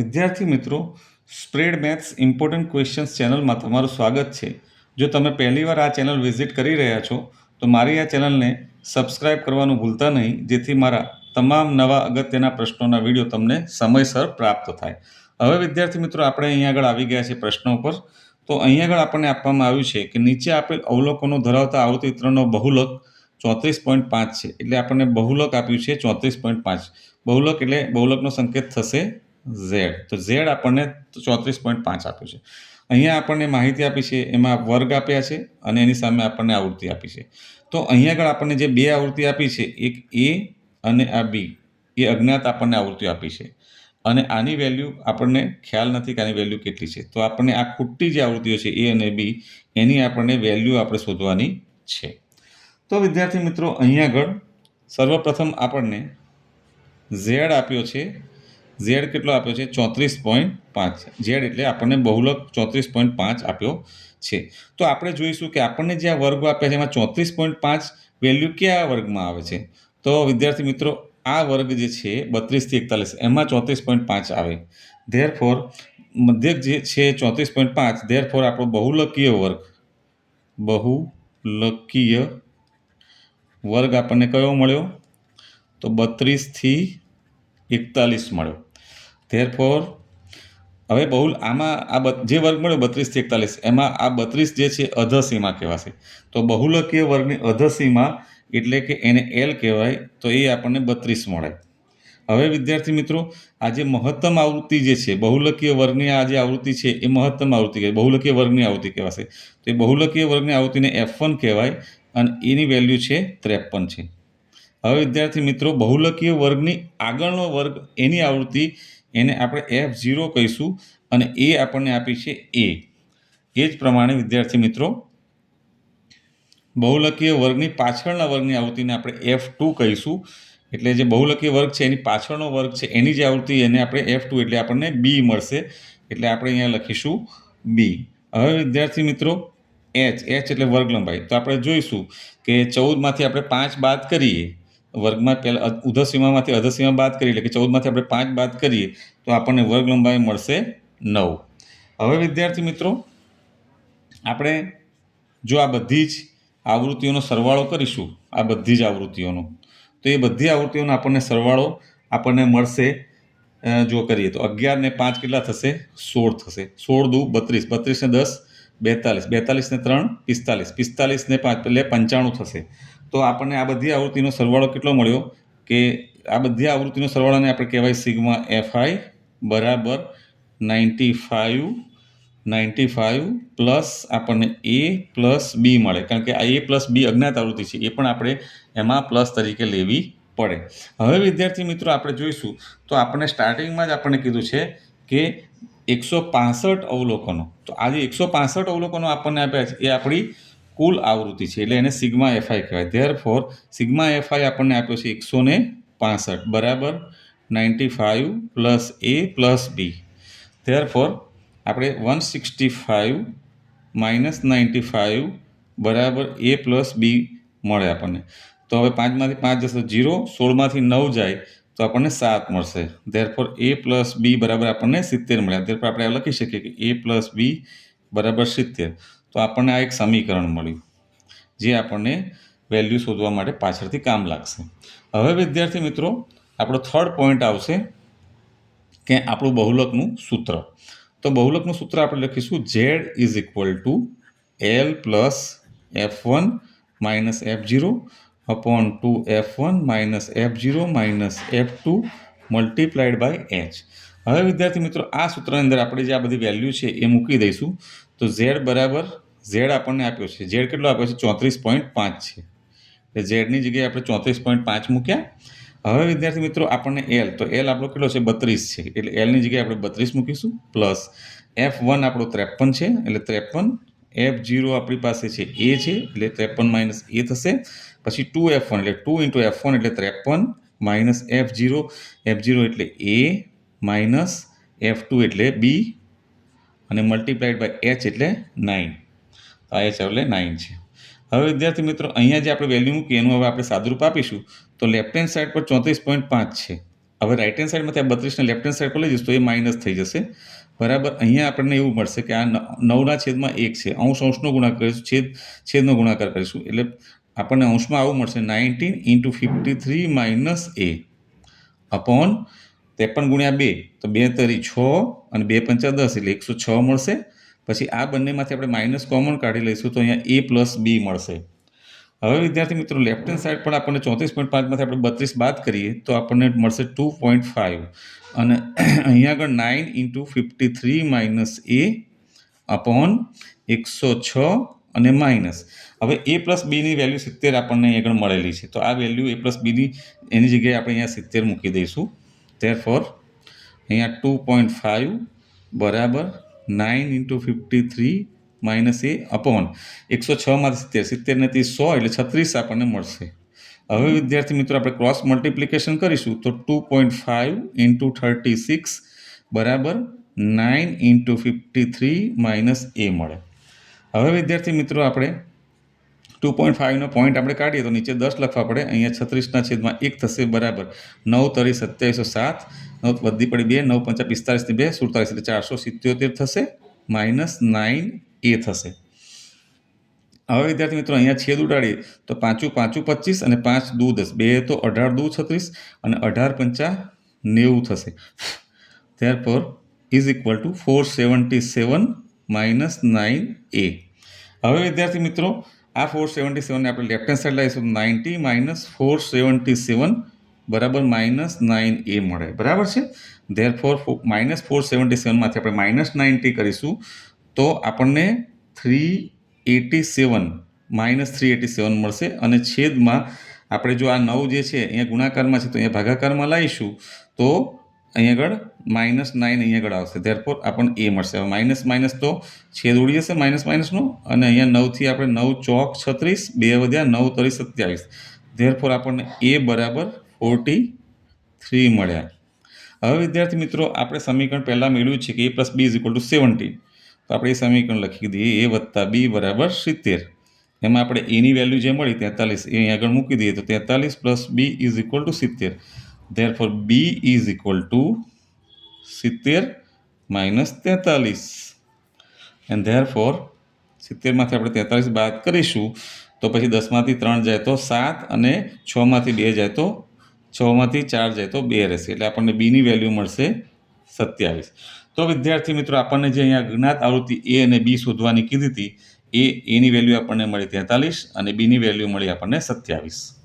વિદ્યાર્થી મિત્રો spread maths important questions ચેનલમાં તમારું સ્વાગત છે. જો તમે પહેલીવાર આ ચેનલ વિઝિટ કરી રહ્યા છો, તો મારી આ ચેનલને સબસ્ક્રાઇબ કરવાનું ભૂલતા નહીં, જેથી મારા તમામ નવા અગત્યના પ્રશ્નોના વીડિયો તમને સમયસર પ્રાપ્ત થાય. હવે વિદ્યાર્થી મિત્રો, આપણે અહીંયા આગળ આવી ગયા છે પ્રશ્નો ઉપર તો અહીંયા આગળ આપણને આપવામાં આવ્યું છે કે નીચે આપેલ અવલોકનો ધરાવતા આવૃત્તિત્રણનો બહુલક ચોત્રીસ પોઈન્ટ પાંચ છે. એટલે આપણને બહુલક આપ્યું છે ચોત્રીસ પોઈન્ટ પાંચ. બહુલક એટલે બહુલકનો સંકેત થશે ઝેડ. તો ઝેડ આપણને ચોત્રીસ પોઈન્ટ પાંચ આપ્યું છે. અહીંયા આપણને માહિતી આપી છે, એમાં વર્ગ આપ્યા છે અને એની સામે આપણને આવૃત્તિ આપી છે. તો અહીંયા આગળ આપણને જે બે આવૃત્તિ આપી છે, એક એ અને આ બી, એ અજ્ઞાત આપણને આવૃત્તિ આપી છે. અને આની વેલ્યુ આપણને ખ્યાલ નથી કે આની વેલ્યુ કેટલી છે. તો આપણને આ ખૂટતી જે આવૃત્તિઓ છે, એ અને બી, એની આપણને વેલ્યુ આપણે શોધવાની છે. તો વિદ્યાર્થી મિત્રો, અહીંયા આગળ સર્વપ્રથમ આપણને ઝેડ આપ્યો છે ઝેડ કેટલો આપ્યો છે? ચોત્રીસ પોઈન્ટ પાંચ ઝેડ એટલે આપણને બહુલક ચોત્રીસ પોઈન્ટ પાંચ આપ્યો છે. તો આપણે જોઈશું કે આપણને જે આ વર્ગો આપ્યા છે, એમાં ચોત્રીસ પોઈન્ટ પાંચ વેલ્યુ કયા વર્ગમાં આવે છે? તો વિદ્યાર્થી મિત્રો, આ વર્ગ જે છે, બત્રીસથી એકતાલીસ, એમાં ચોત્રીસ પોઈન્ટ પાંચ આવે. ધેર ફોર મધ્યક જે છે, ચોત્રીસ પોઈન્ટ પાંચ ધેર ફોર આપણો બહુલકીય વર્ગ બહુલકીય વર્ગ આપણને કયો મળ્યો? તો બત્રીસથી એકતાલીસ મળ્યો. ધેર ફોર હવે બહુલ આમાં આ જે વર્ગ મળ્યો બત્રીસથી એકતાલીસ, એમાં આ બત્રીસ જે છે અધસીમા કહેવાશે. તો બહુલકીય વર્ગની અધસીમા એટલે કે એને એલ કહેવાય, તો એ આપણને બત્રીસ મળે. હવે વિદ્યાર્થી મિત્રો, આ જે મહત્તમ આવૃત્તિ જે છે, બહુલકીય વર્ગની આ જે આવૃત્તિ છે, એ મહત્તમ આવૃત્તિ બહુલકીય વર્ગની આવૃત્તિ કહેવાશે. તો એ બહુલકીય વર્ગની આવૃત્તિને એફ વન કહેવાય, અને એની વેલ્યુ છે ત્રેપન છે. હવે વિદ્યાર્થી મિત્રો, બહુલકીય વર્ગની આગળનો વર્ગ એની આવૃત્તિ એને આપણે એફ ઝીરો કહીશું અને એ આપણને આપી છે એ એ જ પ્રમાણે વિદ્યાર્થી મિત્રો, બહુલકીય વર્ગની પાછળના વર્ગની આવૃત્તિને આપણે એફ ટુ કહીશું. એટલે જે બહુલકીય વર્ગ છે, એની પાછળનો વર્ગ છે, એની જે આવૃત્તિ એને આપણે એફ ટુ એટલે આપણને બી મળશે. એટલે આપણે અહીંયા લખીશું બી હવે વિદ્યાર્થી મિત્રો એચ એચ એટલે વર્ગ લંબાઈ. તો આપણે જોઈશું કે ચૌદમાંથી આપણે પાંચ બાદ કરીએ. વર્ગમાં પહેલાં ઉધસીમામાંથી અધસીમા બાદ કરીએ એટલે કે ચૌદમાંથી આપણે પાંચ બાદ કરીએ, તો આપણને વર્ગ લંબાઈ મળશે નવ. હવે વિદ્યાર્થી મિત્રો, આપણે જો આ બધી જ આવૃત્તિઓનો સરવાળો કરીશું, આ બધી જ આવૃત્તિઓનો, તો એ બધી આવૃત્તિઓનો આપણને સરવાળો આપણને મળશે જો કરીએ તો અગિયાર ને પાંચ કેટલા થશે? સોળ થશે. સોળ દુ બત્રીસ. બત્રીસને દસ, બેતાલીસ. બેતાલીસને ત્રણ, પિસ્તાલીસ. પિસ્તાલીસને પાંચ એટલે પંચાણું થશે. તો આપણને આ બધી આવૃત્તિનો સરવાળો કેટલો મળ્યો? કે આ બધી આવૃત્તિનો સરવાળાને આપણે કહેવાય સિગ્મા એફઆઈ બરાબર ninety five ninety five plus આપણને એ પ્લસ બી મળે. કારણ કે આ એ પ્લસ બી અજ્ઞાત આવૃત્તિ છે, એ પણ આપણે એમાં પ્લસ તરીકે લેવી પડે. હવે વિદ્યાર્થી મિત્રો આપણે જોઈશું. તો આપણને સ્ટાર્ટિંગમાં જ આપણને કીધું છે કે એકસો પાસઠ અવલોકનો. તો આજે એકસો પાસઠ અવલોકનો આપણને આપ્યા છે. એ આપણી કુલ આવૃત્તિ છે, એટલે એને સિગ્મા એફઆઈ કહેવાય. ધેર ફોર સિગ્મા એફઆઈ આપણને આપ્યો છે એકસો ને પાસઠ, બરાબર? Ninety five plus A plus B. Therefore આપણે one sixty five minus ninety five, બરાબર, એ પ્લસ બી મળે આપણને. તો હવે પાંચમાંથી પાંચ જશે જીરો સોળમાંથી નવ જાય, તો આપણને સાત મળશે. ધેરફોર એ પ્લસ બી બરાબર આપણને સિત્તેર મળ્યા. ધેરફોર આપણે લખી શકીએ કે એ પ્લસ બી બરાબર સિત્તેર. તો આપણને આ એક સમીકરણ મળ્યું, જે આપણને વેલ્યુ શોધવા માટે પાછળથી કામ લાગશે. હવે વિદ્યાર્થી મિત્રો, આપણો થર્ડ પોઈન્ટ આવશે કે આપણું બહુલકનું સૂત્ર. તો બહુલકનું સૂત્ર આપણે લખીશું Z is equal to L plus F one minus F zero upon two F one minus F zero minus F two multiplied by H હવે વિદ્યાર્થી મિત્રો, આ સૂત્રની અંદર આપણે જે આ બધી વેલ્યુ છે એ મૂકી દઈશું. તો ઝેડ બરાબર, ઝેડ આપણને આપ્યો છે. ઝેડ કેટલો આપ્યો છે? ચોત્રીસ પોઈન્ટ પાંચ છે. એટલે ઝેડની જગ્યાએ આપણે ચોત્રીસ પોઈન્ટ પાંચ મૂક્યા. હવે વિદ્યાર્થી મિત્રો, આપણને એલ તો એલ આપણો કેટલો છે? બત્રીસ છે. એટલે એલની જગ્યાએ આપણે બત્રીસ મૂકીશું, પ્લસ એફ વન આપણો ત્રેપન છે. એટલે ત્રેપન એફ જીરો આપણી પાસે છે એ છે. એટલે ત્રેપન માઇનસ એ થશે. પછી ટુ એફ વન, એટલે ટુ ઇન્ટુ એફ વન એટલે ત્રેપન, minus F zero F zero એટલે એ માઇનસ એફ ટુ એટલે બી અને મલ્ટીપ્લાઈડ બાય એચ એટલે નાઇન આ એચ એટલે નાઇન છે. હવે વિદ્યાર્થી મિત્રો, અહીંયા જે આપણે વેલ્યુ મૂકીએ, એનું હવે આપણે સાદુરૂપ આપીશું, તો લેફ્ટ હેન્ડ સાઈડ પર ચોત્રીસ પોઈન્ટ પાંચ છે. હવે રાઇટ હેન્ડ સાઈડમાંથી આ બત્રીસને લેફ્ટ હેન્ડ સાઈડ પર લઈ જઈશ, તો એ માઇનસ થઈ જશે. બરાબર, અહીંયા આપણને એવું મળશે કે આ નવના છેદમાં એક છે. અંશ, અંશનો ગુણાકાર કરીશું, છેદ, છેદનો ગુણાકાર કરીશું. એટલે આપણને અંશમાં આવું મળશે nineteen into fifty three minus A upon ત્રેપન ગુણ્યા બે, તો બે તરી છ અને બે પંચા દસ એટલે એકસો છ મળશે. પછી આ બંનેમાંથી આપણે માઇનસ કોમન કાઢી લઈશું તો અહીંયા એ પ્લસ બી મળશે. હવે વિદ્યાર્થી મિત્રો લેફ્ટ હેન્ડ સાઈડ પર આપણને ચોત્રીસ પોઈન્ટ પાંચમાંથી આપણે બત્રીસ બાદ કરીએ તો આપણને મળશે ટુ પોઈન્ટ ફાઇવ અને અહીંયા આગળ nine into fifty three minus A upon એકસો છ અને માઇનસ હવે એ પ્લસ બીની વેલ્યુ સિત્તેર આપણને આગળ મળેલી છે. તો આ વેલ્યુ એ પ્લસ બીની એની જગ્યાએ આપણે અહીંયા સિત્તેર મૂકી દઈશું. ધેર ફોર અહીંયા ટુ પોઈન્ટ ફાઇવ બરાબર nine into fifty three minus A upon એકસો છમાંથી સિત્તેર સિત્તેર ને સો એટલે છત્રીસ આપણને મળશે. હવે વિદ્યાર્થી મિત્રો આપણે ક્રોસ મલ્ટિપ્લિકેશન કરીશું તો two point five into thirty six બરાબર nine into fifty three minus A મળે. હવે વિદ્યાર્થી મિત્રો આપણે ટુ પોઈન્ટ ફાઇવનો પોઈન્ટ આપણે કાઢીએ તો નીચે દસ લખવા પડે. અહીંયા છત્રીસના છેદમાં એક થશે બરાબર. નવ તરી સત્યાવીસો સાત. નવ વધી પડી બે, નવ પંચા પિસ્તાળીસની બે સુડતાલીસ એટલે ચારસો સિત્યોતેર થશે. માઇનસ નાઇન એ થશે. હવે વિદ્યાર્થી મિત્રો અહીંયા છેદ ઉડાડીએ તો પાંચું પાંચું પચીસ અને પાંચ દુ દસ. બે તો અઢાર દુ છત્રીસ અને અઢાર પંચા નેવું થશે. ત્યાર પર is equal to four seventy seven minus nine A હવે વિદ્યાર્થી મિત્રો આ ફોર સેવન્ટી સેવનને આપણે left hand side લાવીશું ninety minus four seventy seven બરાબર માઇનસ નાઇન એ મળે. બરાબર છે? Therefore minus four seventy સેવનમાંથી આપણે માઇનસ નાઇન્ટી કરીશું તો આપણને three eighty seven minus three eighty seven મળશે અને છેદમાં આપણે જો આ નવ જે છે, અહીંયા ગુણાકારમાં છે તો અહીંયા ભાગાકારમાં લાવીશું તો અહીંયા આગળ માઇનસ નાઇન અહીંયા આગળ આવશે. ધેરફોર આપણને એ મળશે. હવે માઇનસ માઇનસ તો છેદ ઉડી જશે માઇનસ માઇનસનું અને અહીંયા નવથી આપણે નવ ચોક છત્રીસ, બે વધ્યા નવ તરી સત્યાવીસ. ધેરફોર આપણને એ બરાબર ફોર્ટી થ્રી મળ્યા. હવે વિદ્યાર્થી મિત્રો, આપણે સમીકરણ પહેલાં મેળવ્યું છે કે A plus B is equal to seventeen તો આપણે એ સમીકરણ લખી દઈએ. એ વત્તા બી બરાબર સિત્તેર. એમાં આપણે એની વેલ્યુ જે મળી તેતાલીસ, એ અહીં આગળ મૂકી દઈએ તો તેતાલીસ plus B is equal to સિત્તેર. For B is equal to સિત્તેર માઇનસ તેતાલીસ. એન્ડ ધેર ફોર સિત્તેરમાંથી આપણે તેતાલીસ બાદ કરીશું, તો પછી દસમાંથી ત્રણ જાય તો સાત અને છમાંથી બે જાય તો છમાંથી ચાર જાય તો બે રહેશે. એટલે આપણને બીની વેલ્યુ મળશે સત્યાવીસ. તો વિદ્યાર્થી મિત્રો, આપણને જે અહીંયા જ્ઞાત આવૃત્તિ એ અને બી શોધવાની કીધી હતી, એ એની વેલ્યુ આપણને મળી તેતાલીસ અને બીની વેલ્યુ મળી આપણને સત્યાવીસ.